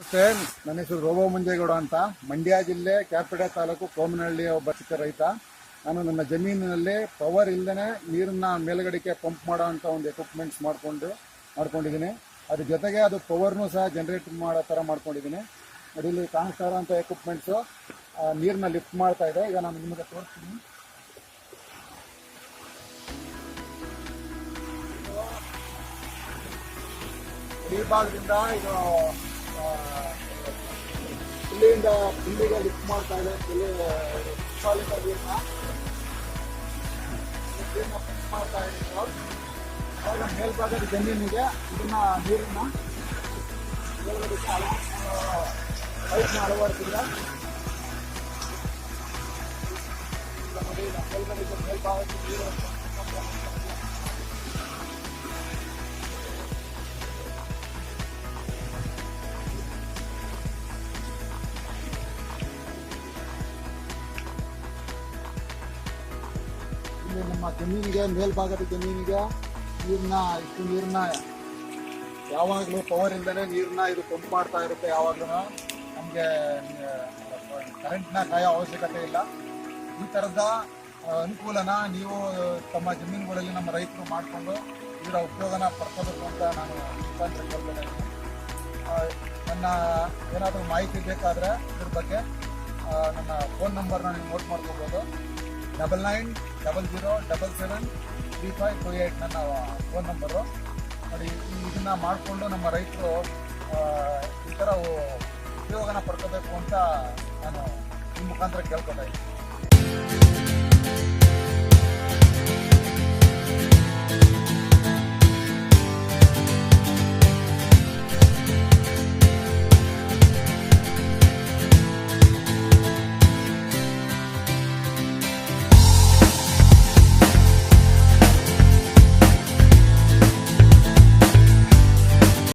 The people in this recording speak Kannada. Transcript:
ನನ್ನ ಹೆಸರು ರೋಬೋ ಮುಂಜೇಗೌಡ ಅಂತ. ಮಂಡ್ಯ ಜಿಲ್ಲೆ ಕ್ಯಾಪಿಟಲ್ ತಾಲೂಕು ಕೋಮನಹಳ್ಳಿಯ ಒಬ್ಬ ಚಿಕ್ಕ ರೈತ. ನಾನು ನನ್ನ ಜಮೀನಿನಲ್ಲಿ ಪವರ್ ಇಲ್ಲದೇ ನೀರನ್ನ ಮೇಲ್ಗಡೆಗೆ ಪಂಪ್ ಮಾಡೋ ಅಂತ ಒಂದು ಎಕ್ವಿಪ್ಮೆಂಟ್ಸ್ ಮಾಡಿಕೊಂಡು, ಮಾಡ್ಕೊಂಡಿದ್ದೀನಿ. ಅದ್ರ ಜೊತೆಗೆ ಅದು ಪವರ್ನು ಸಹ ಜನರೇಟ್ ಮಾಡೋ ಥರ ಮಾಡ್ಕೊಂಡಿದ್ದೀನಿ. ಅದರಲ್ಲಿ ಇಲ್ಲಿ ಕಾಣಿಸ್ತಾ ಇರೋಂಥ ಎಕ್ವಿಪ್ಮೆಂಟ್ಸು ನೀರನ್ನ ಲಿಫ್ಟ್ ಮಾಡ್ತಾ ಇದೆ. ಈಗ ನಾನು ನಿಮಗೆ ತೋರಿಸ್ತೀನಿ. ಈ ಭಾಗದಿಂದ ಇದು ಇಲ್ಲಿಂದ ಇಲ್ಲಿಗೆ ಲಿಫ್ಟ್ ಮಾಡ್ತಾ ಇದೆ. ಇಲ್ಲಿ ಪಂಪ್ ಮಾಡ್ತಾ ಇದ್ದೀವಿ ಅವಾಗ ಮೇಲ್ಭಾಗದ ಜಮೀನಿಗೆ ಇದನ್ನ ನೀರನ್ನ ಮೇಲ್ಗಡೆಗೆ ಪೈಪ್ನ ಅಳವಡಿಸಿದ್ರೆ ಮೇಲ್ಭಾಗಕ್ಕೆ ನೀರು ಇಲ್ಲಿ ನಮ್ಮ ಜಮೀನಿಗೆ ಮೇಲ್ಭಾಗದ ಜಮೀನಿಗೆ ನೀರನ್ನ ಇಷ್ಟು ನೀರನ್ನ ಯಾವಾಗಲೂ ಪವರ್ ಇಂದಾನೆ ನೀರನ್ನ ಇದು ಪಂಪ್ ಮಾಡ್ತಾ ಇರುತ್ತೆ ಯಾವಾಗಲೂ. ನಮಗೆ ಕರೆಂಟ್ನ ಕಾಯೋ ಅವಶ್ಯಕತೆ ಇಲ್ಲ. ಈ ಥರದ ಅನುಕೂಲನ ನೀವು ತಮ್ಮ ಜಮೀನುಗಳಲ್ಲಿ ನಮ್ಮ ರೈತರು ಮಾಡಿಕೊಂಡು ಇದರ ಉಪಯೋಗನ ಪಡ್ಕೋಬೇಕು ಅಂತ ನಾನು ಮುಖಾಂತರ ಕೇಳ್ತೇನೆ ನನ್ನ ಏನಾದರೂ ಮಾಹಿತಿ ಬೇಕಾದರೆ ಇದ್ರ ಬಗ್ಗೆ ನನ್ನ ಫೋನ್ ನಂಬರ್ನ ನೀವು ನೋಟ್ ಮಾಡ್ಕೋಬೋದು. Double nine double zero double seven three five two eight ನನ್ನ ಫೋನ್ ನಂಬರು ನೋಡಿ ಇದನ್ನು ಮಾಡಿಕೊಂಡು ನಮ್ಮ ರೈತರು ಈ ಥರ ಉಪಯೋಗನ ಪಡ್ಕೋಬೇಕು ಅಂತ ನಾನು ಈ ಮುಖಾಂತರ ಕೇಳ್ಕೊತಾ ಇದ್ದೀನಿ.